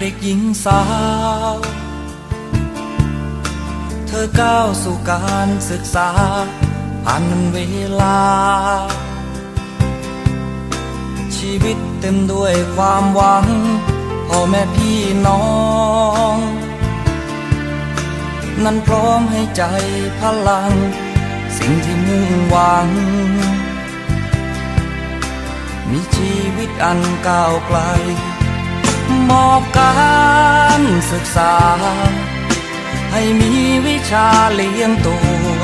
เด็กหญิงสาว เธอก้าวสู่การศึกษา ผ่านมันเวลา ชีวิตเต็มด้วยความหวัง พ่อแม่พี่น้อง นั้นพร้อมให้ใจพลัง สิ่งที่มุ่งหวัง มีชีวิตอันก้าวไกล มอบการศึกษา ให้มีวิชาเลี้ยงตัว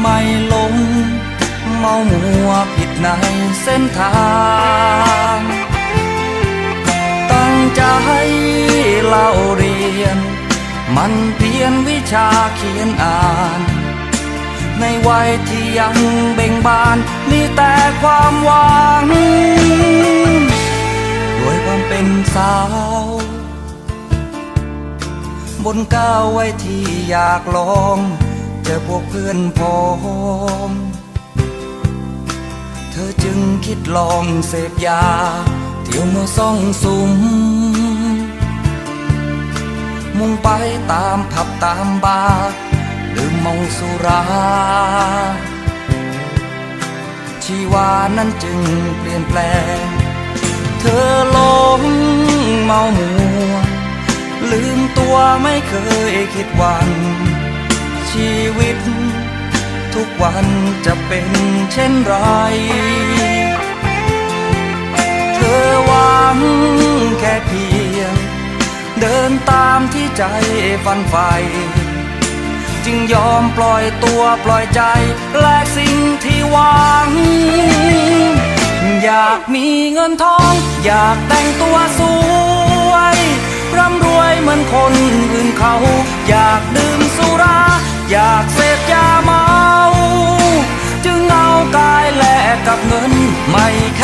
ไม่หลงเมามัวผิดในเส้นทาง ตั้งใจเล่าเรียน มันเพียนวิชาเขียนอ่าน ในวัยที่ยังเบ่งบานมีแต่ความหวัง ด้วยความเป็นสาว บนก้าวไว้ที่อยากลองเจอพวกเพื่อนพ้องเธอจึงคิดลองเสพยา เที่ยวมาซ่องสุม มุ่งไปตามผับตามบาร์ลืมเมาสุราชีวานั้นจึงเปลี่ยนแปลง เธอหลงเมามัว ลืมตัวไม่เคยคิดวัน ชีวิต ทุกวันจะเป็นเช่นไร เธอหวังแค่เพียง เดินตามที่ใจฝันใฝ่จึงยอมปล่อยตัวปล่อยใจแลกสิ่งที่หวัง อยากมีเงินทอง อยากแต่งตัวสวยร่ำรวยเหมือนคนอื่นเขา อยากดื่มสุรา อยากเสพยาเมา จึงเอากายแลกกับเงินไม่แค่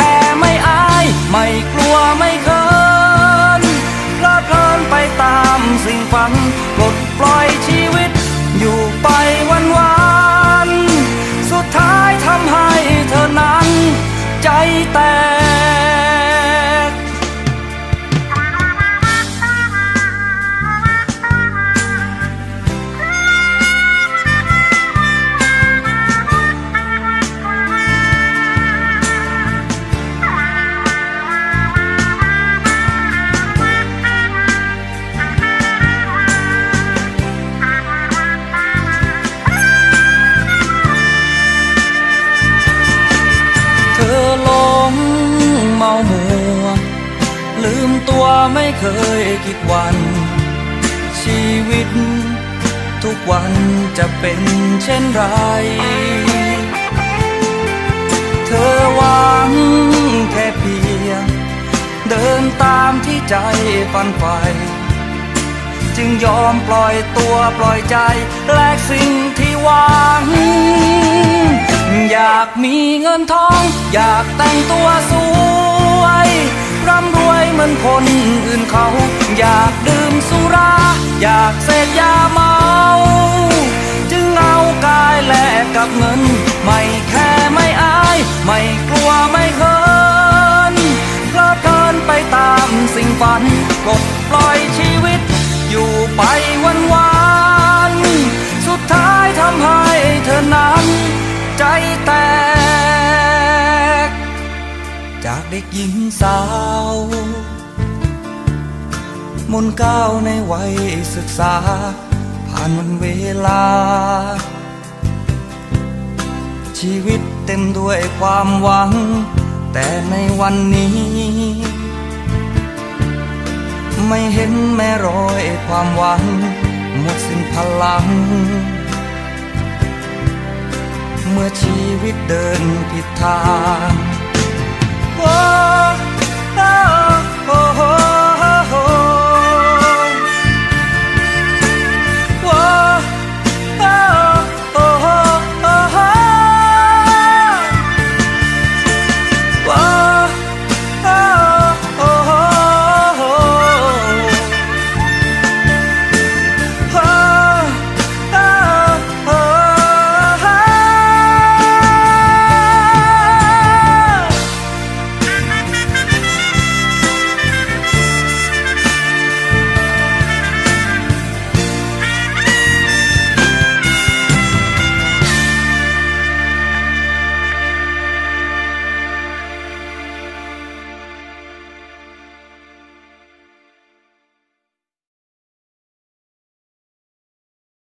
ไม่เคยคิดวัน ชีวิต ทุกวันจะเป็นเช่นไร เธอหวังแค่เพียง เดินตามที่ใจฝันใฝ่จึงยอมปล่อยตัวปล่อยใจ แลกสิ่งที่หวัง อยากมีเงินทอง อยากแต่งตัวสวย มือนคนอื่นเขา อยากดื่มสุรา อยากเสพยาเมา จึงเอากายแลกกับเงิน ไม่แค่ไม่อาย ไม่กลัวไม่เคินเพลิดเพลินไปตามสิ่งฝันปลดปล่อย เด็กหญิงสาว มนก้าวในวัยศึกษา ผ่านวันเวลา ชีวิตเต็มด้วยความหวัง แต่ในวันนี้ ไม่เห็นแม้รอยความหวัง หมดสิ้นพลัง เมื่อชีวิตเดินผิดทาง